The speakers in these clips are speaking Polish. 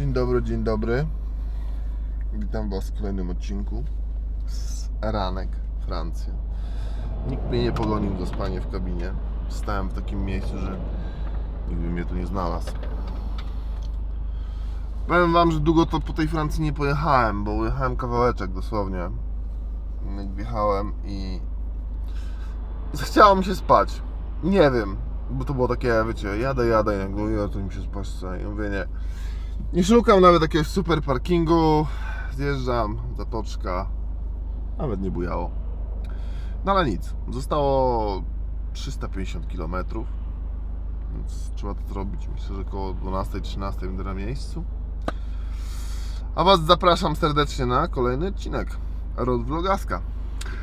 Dzień dobry, dzień dobry. Witam Was w kolejnym odcinku z Ranek, Francja. Nikt mnie nie pogonił za spanie w kabinie. Stałem w takim miejscu, że nikt by mnie tu nie znalazł. Powiem Wam, że długo to po tej Francji nie pojechałem, bo ujechałem kawałeczek dosłownie. Wjechałem i Chciało mi się spać. Nie wiem, bo to było takie, wiecie, jadę, jadę i nagle, ja to mi się spać chce. I mówię, nie. Nie szukam nawet jakiegoś super parkingu. Zjeżdżam, zatoczka. Nawet nie bujało. No ale nic. Zostało 350 km. Więc trzeba to zrobić. Myślę, że około 12-13 będę na miejscu. A Was zapraszam serdecznie na kolejny odcinek Road Vlogaska.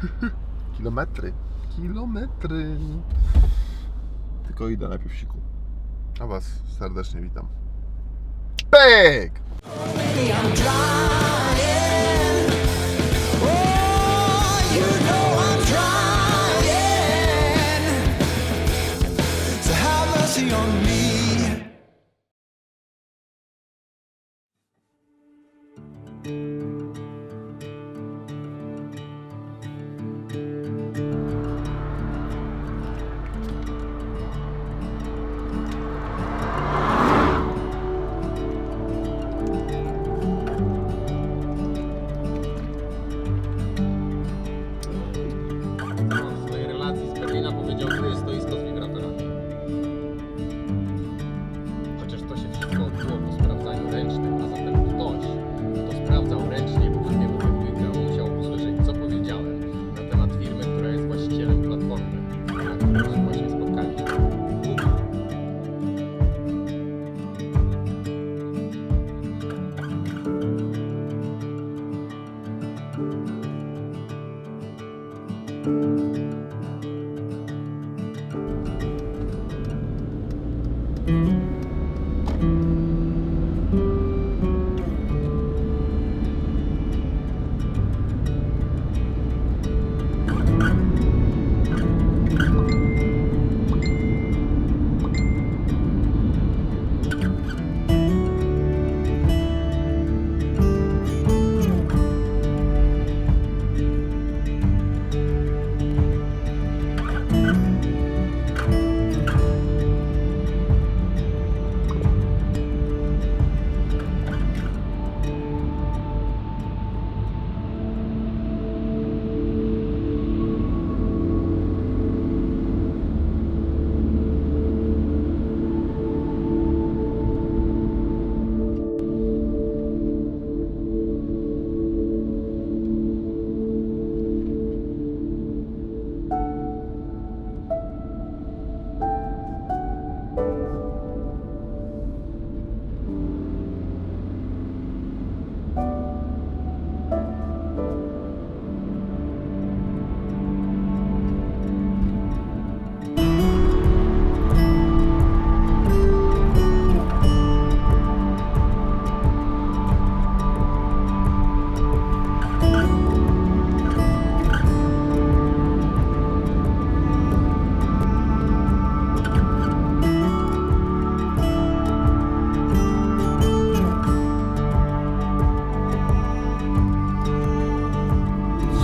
Kilometry. Kilometry. Tylko idę najpierw siku. A Was serdecznie witam. Pyk!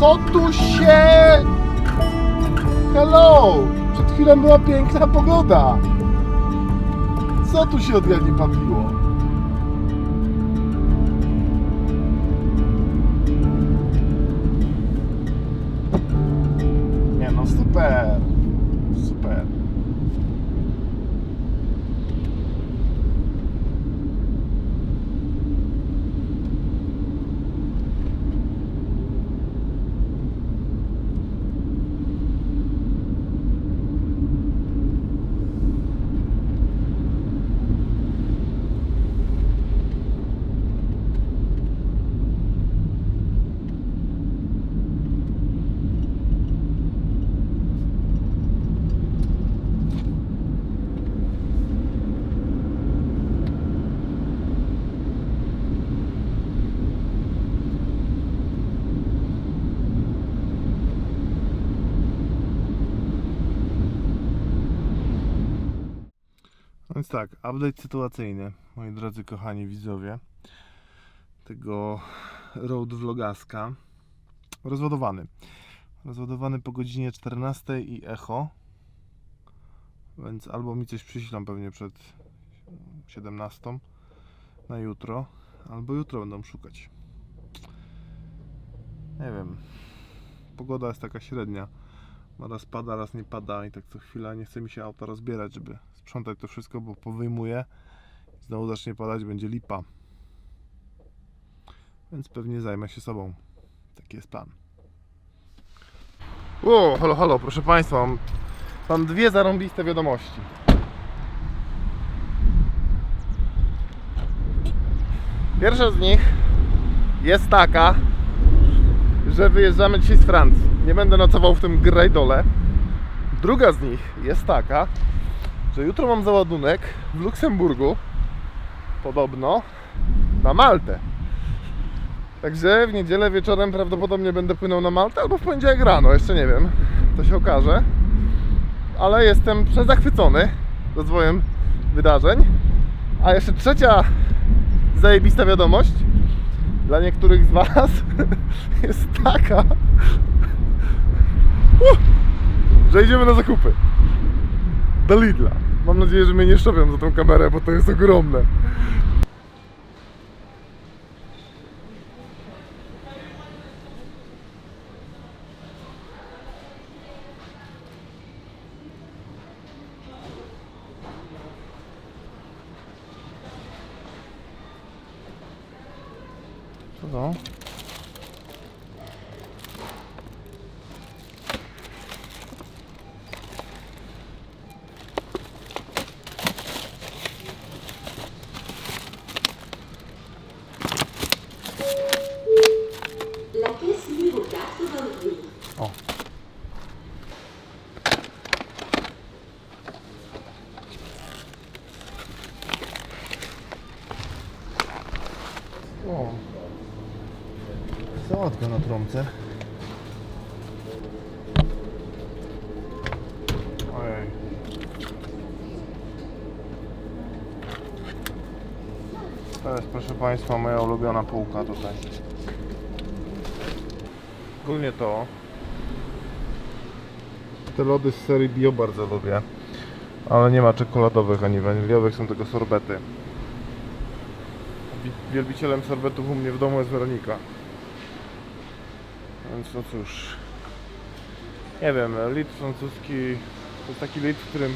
Co tu się... Hello! Przed chwilą była piękna pogoda. Co tu się od Jani pawiło? Więc tak, update sytuacyjny, moi drodzy kochani widzowie. tego road vlogaska. Rozładowany. Rozładowany po godzinie 14 i echo. Więc albo mi coś przyślą pewnie przed 17 na jutro, albo jutro będą szukać. Nie wiem. Pogoda jest taka średnia. Raz pada, raz nie pada i tak co chwila nie chce mi się auta rozbierać, żeby sprzątać to wszystko, bo powyjmuję. Znowu zacznie padać, będzie lipa. Więc pewnie zajmę się sobą. Taki jest plan. O, halo, halo, proszę Państwa, mam, mam dwie zarąbiste wiadomości. Pierwsza z nich jest taka, że wyjeżdżamy dzisiaj z Francji. Nie będę nocował w tym grajdole. Druga z nich jest taka, że jutro mam załadunek w Luksemburgu, podobno, na Maltę. Także w niedzielę wieczorem prawdopodobnie będę płynął na Maltę albo w poniedziałek rano, jeszcze nie wiem. To się okaże. Ale jestem przezachwycony rozwojem wydarzeń. A jeszcze trzecia zajebista wiadomość dla niektórych z Was jest taka, uh, że idziemy na zakupy do Lidla. Mam nadzieję, że mnie nie szczopią za tą kamerę, bo to jest ogromne. Co to? Sałatka na trąbce. Ojej. To jest, proszę Państwa, moja ulubiona półka tutaj. Ogólnie to. Te lody z serii Bio bardzo lubię. Ale nie ma czekoladowych ani waniliowych, są tylko sorbety. Wi- Wielbicielem sorbetów u mnie w domu jest Weronika. Więc no cóż. Nie wiem, lit francuski to jest taki lit, w którym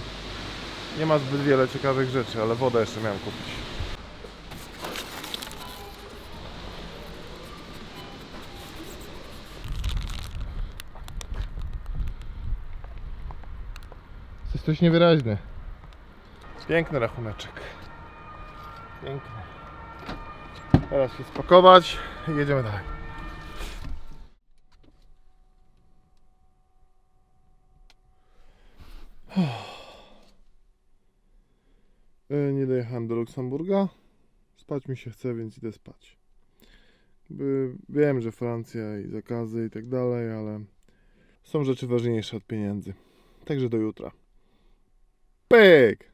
nie ma zbyt wiele ciekawych rzeczy, ale wodę jeszcze miałem kupić. Jest coś niewyraźny. Piękny rachuneczek. Piękny. Teraz się spakować i jedziemy dalej. Nie dojechałem do Luksemburga. Spać mi się chce, więc idę spać. Wiem, że Francja i zakazy i tak dalej, ale są rzeczy ważniejsze od pieniędzy. Także do jutra. Pyk!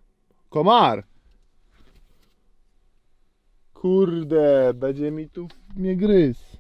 Komar! Kurde, będzie mi tu mnie gryzł.